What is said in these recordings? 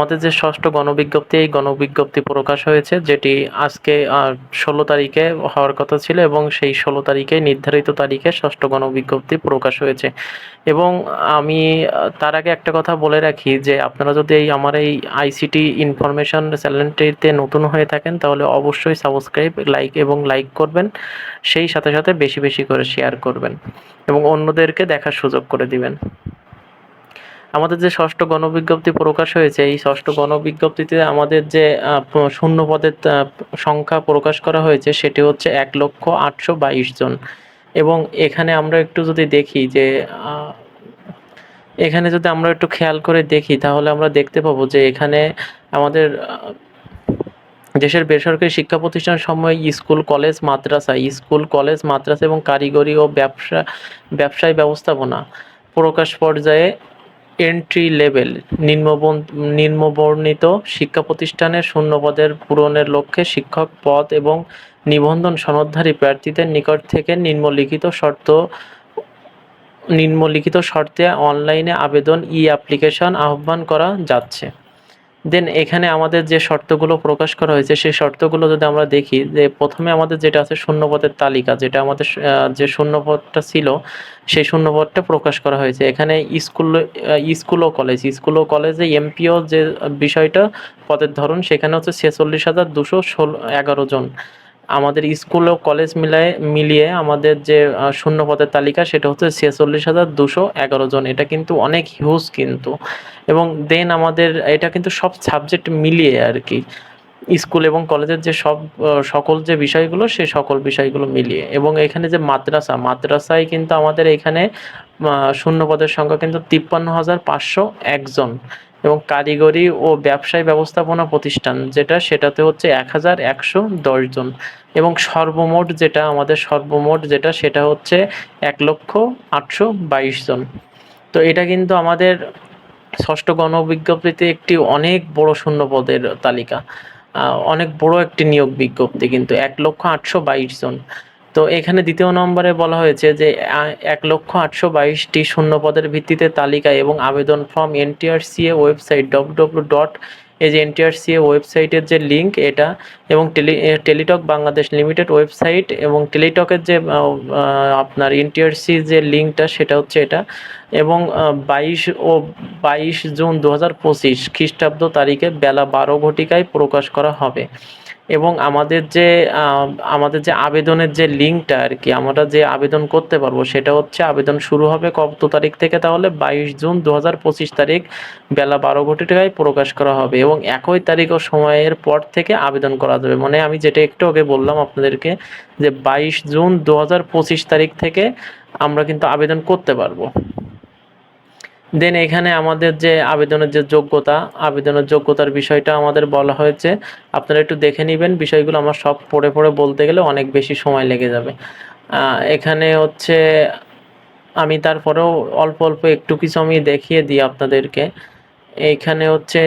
আমাদের যে ষষ্ঠ গণবিজ্ঞপ্তি, এই গণবিজ্ঞপ্তি প্রকাশ হয়েছে, যেটি আজকে ষোলো তারিখে হওয়ার কথা ছিল এবং সেই ষোলো তারিখে নির্ধারিত তারিখে ষষ্ঠ গণবিজ্ঞপ্তি প্রকাশ হয়েছে। এবং আমি, তার আগে একটা কথা বলে রাখি যে, আপনারা যদি এই, আমার এই আইসিটি ইনফরমেশন চ্যানেলটিতে নতুন হয়ে থাকেন, তাহলে অবশ্যই সাবস্ক্রাইব লাইক এবং লাইক করবেন। সেই সাথে সাথে বেশি বেশি করে শেয়ার করবেন এবং অন্যদেরকে দেখার সুযোগ করে দিবেন। আমাদের যে ষষ্ঠ গণবিজ্ঞপ্তি প্রকাশ হয়েছে, এই ষষ্ঠ গণবিজ্ঞপ্তিতে আমাদের যে শূন্য পদের সংখ্যা প্রকাশ করা হয়েছে, সেটি হচ্ছে এক লক্ষ আটশো বাইশ জন। এবং এখানে আমরা একটু যদি দেখি যে এখানে যদি আমরা একটু খেয়াল করে দেখি, তাহলে আমরা দেখতে পাবো যে এখানে আমাদের দেশের বেসরকারি শিক্ষা প্রতিষ্ঠান সময় স্কুল, কলেজ, মাদ্রাসা, স্কুল, কলেজ, মাদ্রাসা এবং কারিগরি ও ব্যবসা, ব্যবসায় ব্যবস্থাপনা প্রকাশ পর্যায়ে এন্ট্রি লেভেল নিম্নবর্ণিত শিক্ষা প্রতিষ্ঠানের শূন্যপদের পূরণের লক্ষ্যে শিক্ষক পদ এবং নিবন্ধন সনদধারী প্রার্থীদের নিকট থেকে নিম্নলিখিত শর্ত, নিম্নলিখিত শর্তে অনলাইনে আবেদন ই অ্যাপ্লিকেশন আহ্বান করা যাচ্ছে। দেন এখানে আমাদের যে শর্তগুলো প্রকাশ করা হয়েছে, সেই শর্তগুলো যদি আমরা দেখি, যে প্রথমে আমাদের যেটা আছে শূন্যপদের তালিকা, যেটা আমাদের যে শূন্যপদটা ছিল, সেই শূন্যপদটা প্রকাশ করা হয়েছে। এখানে স্কুল স্কুল ও কলেজ, স্কুল ও কলেজে এমপিও যে বিষয়টা, পদের ধরন, সেখানে হচ্ছে ছেচল্লিশ হাজার দুশো ষোলো, এগারো জন। আমাদের স্কুল ও কলেজ মিলায় মিলিয়ে আমাদের যে আহ, শূন্য পদের তালিকা সেটা হচ্ছে ছেচল্লিশ হাজার দুশো এগারো জন। এটা কিন্তু অনেক হিউজ কিন্তু। এবং দেন আমাদের এটা কিন্তু সব সাবজেক্ট মিলিয়ে আর কি। স্কুল এবং কলেজের যে সব সকল যে বিষয়গুলো সেই সকল বিষয়গুলো মিলিয়ে। এবং এখানে যে মাদ্রাসা মাদ্রাসায় কিন্তু আমাদের এখানে আহ, শূন্য পদের সংখ্যা কিন্তু তিপ্পান্ন হাজার পাঁচশো একজন এবং কারিগরি ও ব্যবসায় ব্যবস্থাপনা প্রতিষ্ঠান যেটা, সেটাতে হচ্ছে এক হাজার একশো দশজন এবং সর্বমোট যেটা, আমাদের সর্বমোট যেটা, সেটা হচ্ছে এক লক্ষ আটশো বাইশ জন। তো এটা কিন্তু আমাদের ষষ্ঠ গণবিজ্ঞপ্তিতে একটি অনেক বড় শূন্য পদের তালিকা। অনেক বড় একটি নিয়োগ বিজ্ঞপ্তি কিন্তু, এক লক্ষ আটশো বাইশ জন। তো এখানে দ্বিতীয় নম্বরে বলা হয়েছে যে এক লক্ষ আটশো বাইশটি শূন্য পদের ভিত্তিতে তালিকা এবং আবেদন form NTRCA website W dot এই যে এনটিআরসিএ ওয়েবসাইটের যে লিঙ্ক এটা এবং tele Teletalk Bangladesh limited website এবং টেলিটকের যে আপনার এনটিআরসি যে লিঙ্কটা সেটা হচ্ছে এটা এবং বাইশ ও বাইশ জুন দু হাজার পঁচিশ খ্রিস্টাব্দ তারিখে বেলা বারো ঘটিকায় প্রকাশ করা হবে। এবং আমাদের যে আমাদের যে আবেদনের যে লিঙ্কটা আর কি, আমরা যে আবেদন করতে পারব সেটা হচ্ছে আবেদন শুরু হবে কত তারিখ থেকে? তাহলে বাইশ জুন দু হাজার পঁচিশ তারিখ বেলা বারো ঘটিকায় প্রকাশ করা হবে এবং একই তারিখ ও সময়ের পর থেকে আবেদন করা যাবে। মানে আমি যেটা একটু আগে বললাম আপনাদেরকে যে বাইশ জুন দু হাজার পঁচিশ তারিখ থেকে আমরা কিন্তু আবেদন করতে পারব। দেন এখানে আমাদের যে আবেদনের যে যোগ্যতা, আবেদনের যোগ্যতার বিষয়টা আমাদের বলা হয়েছে। আপনারা একটু দেখে নেবেন, বিষয়গুলো আমার সব পড়ে পড়ে বলতে গেলে অনেক বেশি সময় লেগে যাবে। এখানে হচ্ছে আমি তারপরেও অল্প অল্প একটু কিছু আমি দেখিয়ে দিই আপনাদেরকে। এইখানে হচ্ছে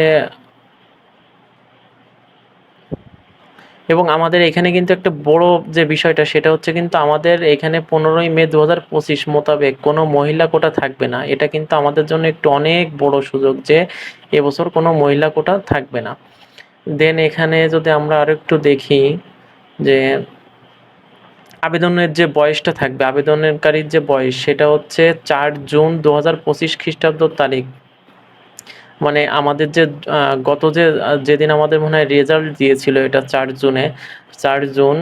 এবং আমাদের এখানে কিন্তু একটা বড় যে বিষয়টা, সেটা হচ্ছে কিন্তু আমাদের এখানে পনেরোই মে দু হাজার পঁচিশ মোতাবেক কোনো মহিলা কোটা থাকবে না। এটা কিন্তু আমাদের জন্য একটু অনেক বড় সুযোগ যে এবছর কোনো মহিলা কোটা থাকবে না। দেন এখানে যদি আমরা আরও একটু দেখি যে আবেদনের যে বয়সটা থাকবে, আবেদনকারীর যে বয়স, সেটা হচ্ছে চার জুন দু হাজার পঁচিশ খ্রিস্টাব্দ তারিখ। মানে আমাদের যে গত যে যেদিন আমাদের মনে হয় রেজাল্ট দিয়েছিল এটা চার জুনে, চার জুন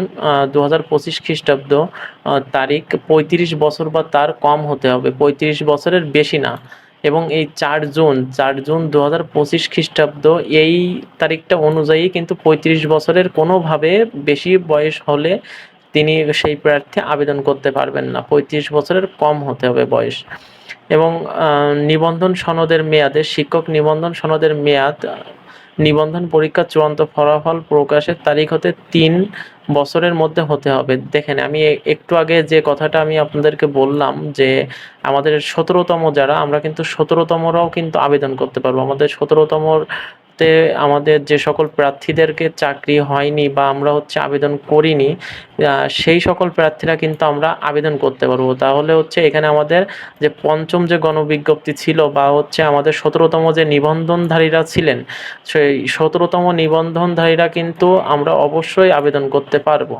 দু হাজার পঁচিশ খ্রিস্টাব্দ তারিখ পঁয়ত্রিশ বছর বা তার কম হতে হবে, পঁয়ত্রিশ বছরের বেশি না। এবং এই চার জুন চার জুন দু হাজার পঁচিশ খ্রিস্টাব্দ, এই তারিখটা অনুযায়ী কিন্তু পঁয়ত্রিশ বছরের কোনোভাবে বেশি বয়স হলে তিনি সেই প্রার্থী আবেদন করতে পারবেন না। পঁয়ত্রিশ বছরের কম হতে হবে বয়স। এবং নিবন্ধন সনদের মেয়াদে, শিক্ষক নিবন্ধন সনদের মেয়াদ নিবন্ধন পরীক্ষার চূড়ান্ত ফলাফল প্রকাশের তারিখ হতে তিন বছরের মধ্যে হতে হবে। দেখেন, আমি একটু আগে যে কথাটা আমি আপনাদেরকে বললাম যে, আমাদের সতেরোতম যারা, আমরা কিন্তু সতেরোতমরাও কিন্তু আবেদন করতে পারব। আমাদের সতেরোতম মুহূর্তে আমাদের যে সকল প্রার্থীদেরকে চাকরি হয়নি বা আমরা হচ্ছে আবেদন করিনি সেই সকল প্রার্থীরা কিন্তু আমরা আবেদন করতে পারব। তাহলে হচ্ছে এখানে আমাদের যে পঞ্চম যে গণবিজ্ঞপ্তি ছিল বা হচ্ছে আমাদের সতেরোতম যে নিবন্ধনধারীরা ছিলেন, সেই সতেরোতম নিবন্ধনধারীরা কিন্তু আমরা অবশ্যই আবেদন করতে পারব।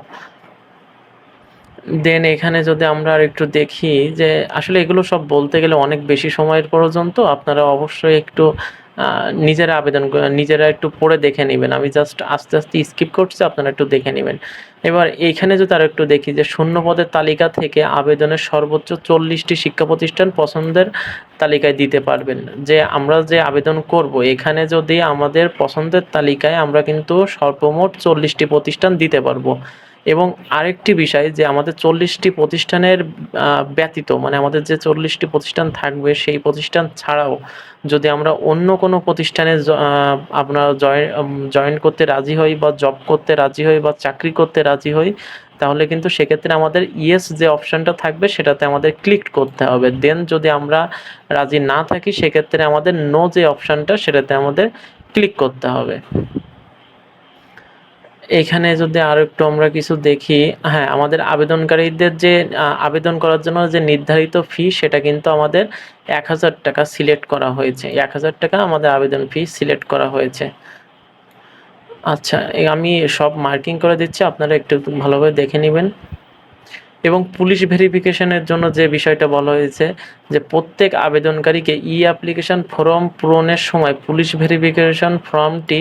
দেন এখানে যদি আমরা আর একটু দেখি যে আসলে এগুলো সব বলতে গেলে অনেক বেশি সময়ের পর্যন্ত, আপনারা অবশ্যই একটু নিজেরা আবেদন নিজেরা একটু পড়ে দেখে নেবেন। আমি জাস্ট আস্তে আস্তে স্কিপ করছি, আপনারা একটু দেখে নেবেন। এবার এইখানে যদি আর একটু দেখি যে, শূন্য পদের তালিকা থেকে আবেদনের সর্বোচ্চ চল্লিশটি শিক্ষা প্রতিষ্ঠান পছন্দের তালিকায় দিতে পারবেন। যে, আমরা যে আবেদন করব, এখানে যদি আমাদের পছন্দের তালিকায় আমরা কিন্তু সর্বমোট চল্লিশটি প্রতিষ্ঠান দিতে পারব। এবং আরেকটি বিষয় যে আমাদের চল্লিশটি প্রতিষ্ঠানের ব্যতীত মানে আমাদের যে চল্লিশটি প্রতিষ্ঠান থাকবে সেই প্রতিষ্ঠান ছাড়াও যদি আমরা অন্য কোনো প্রতিষ্ঠানে আহ, জয়েন জয়েন করতে রাজি হই বা জব করতে রাজি হই বা চাকরি করতে রাজি হই তাহলে কিন্তু সেক্ষেত্রে আমাদের ইয়েস যে অপশনটা থাকবে সেটাতে আমাদের ক্লিক করতে হবে। দেন যদি আমরা রাজি না থাকি সেক্ষেত্রে আমাদের নো যে অপশানটা সেটাতে আমাদের ক্লিক করতে হবে। এখানে যদি আরও একটু আমরা কিছু দেখি হ্যাঁ আমাদের আবেদনকারীদের যে আবেদন করার জন্য যে নির্ধারিত ফি সেটা কিন্তু আমাদের এক হাজার টাকা সিলেক্ট করা হয়েছে। এক হাজার টাকা আমাদের আবেদন ফি সিলেক্ট করা হয়েছে। আচ্ছা আমি সব মার্কিং করে দিচ্ছি, আপনারা একটু ভালোভাবে দেখে নেবেন। এবং পুলিশ ভেরিফিকেশনের জন্য যে বিষয়টা বলা হয়েছে, যে প্রত্যেক আবেদনকারীকে ই অ্যাপ্লিকেশন ফর্ম পূরণের সময় পুলিশ ভেরিফিকেশন ফর্মটি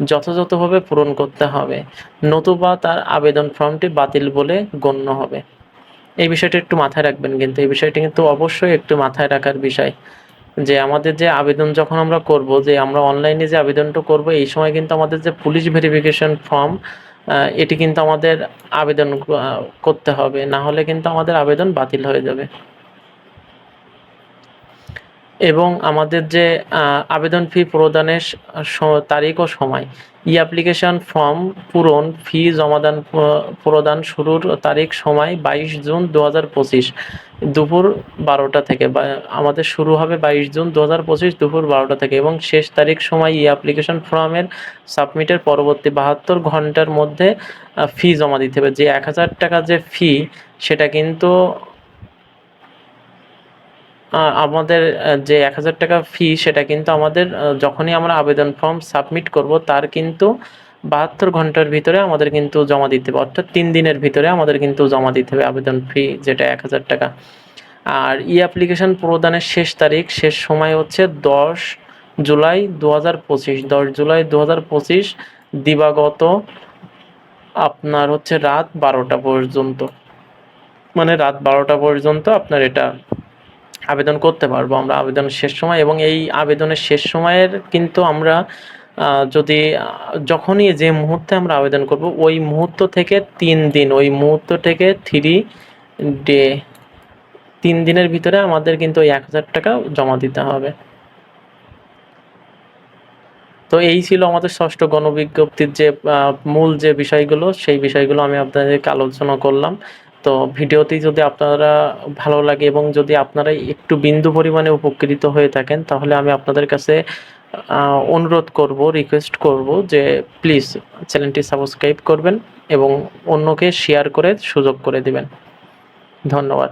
যথাযথভাবে পূরণ করতে হবে। নতুবা তার আবেদন ফর্মটি বাতিল বলে গণ্য হবে। এই বিষয়টা একটু মাথায় রাখবেন কিন্তু, এই বিষয়টি কিন্তু অবশ্যই একটু মাথায় রাখার বিষয়। যে আমাদের যে আবেদন যখন আমরা করব, যে আমরা অনলাইনে যে আবেদনটা করব, এই সময় কিন্তু আমাদের যে পুলিশ ভেরিফিকেশন ফর্ম এটি কিন্তু আমাদের আবেদন করতে হবে। না হলে কিন্তু আমাদের আবেদন বাতিল হয়ে যাবে। এবং আমাদের যে আবেদন ফি প্রদানের তারিখ ও সময়, ই অ্যাপ্লিকেশন ফর্ম পূরণ ফি জমাদান প্রদান শুরুর তারিখ সময় বাইশ জুন দু হাজার পঁচিশ, দুপুর বারোটা থেকে আমাদের শুরু হবে বাইশ জুন দু হাজার পঁচিশ দুপুর বারোটা থেকে এবং শেষ তারিখ সময় ই অ্যাপ্লিকেশন ফর্মের সাবমিটের পরবর্তী বাহাত্তর ঘণ্টার মধ্যে ফি জমা দিতে হবে। যে এক হাজার টাকা যে ফি সেটা কিন্তু আমাদের যে এক হাজার টাকা ফি সেটা কিন্তু আমাদের যখনই আমরা আবেদন ফর্ম সাবমিট করব, তার কিন্তু বাহাত্তর ঘণ্টার ভিতরে আমাদের কিন্তু জমা দিতে হবে। অর্থাৎ তিন দিনের ভিতরে আমাদের কিন্তু জমা দিতে হবে আবেদন ফি যেটা এক হাজার টাকা। আর ই অ্যাপ্লিকেশন প্রদানের শেষ তারিখ, শেষ সময় হচ্ছে দশ জুলাই দু হাজার পঁচিশ। দশ জুলাই দু হাজার পঁচিশ, দিবাগত আপনার হচ্ছে রাত বারোটা পর্যন্ত। মানে রাত বারোটা পর্যন্ত আপনার এটা আবেদন করতে পারব, আমরা আবেদনের শেষ সময় এবং এই আবেদনের শেষ সময়ের কিন্তু আমরা যদি যখনই যে মুহূর্তে আমরা আবেদন করব, ওই মুহূর্ত থেকে তিন দিন, ওই মুহূর্ত থেকে থ্রি ডে তিন দিনের ভিতরে আমাদের কিন্তু ওই এক হাজার টাকা জমা দিতে হবে। তো এই ছিল আমাদের ষষ্ঠ গণবিজ্ঞপ্তির যে মূল যে বিষয়গুলো, সেই বিষয়গুলো আমি আপনাদেরকে আলোচনা করলাম। তো ভিডিওটি যদি আপনারা ভালো লাগে এবং যদি আপনারা একটু বিন্দু পরিমাণে উপকৃত হয়ে থাকেন, তাহলে আমি আপনাদের কাছে অনুরোধ করব রিকোয়েস্ট করব যে প্লিজ চ্যানেলটি সাবস্ক্রাইব করবেন এবং অন্যকে শেয়ার করে সুযোগ করে দিবেন। ধন্যবাদ।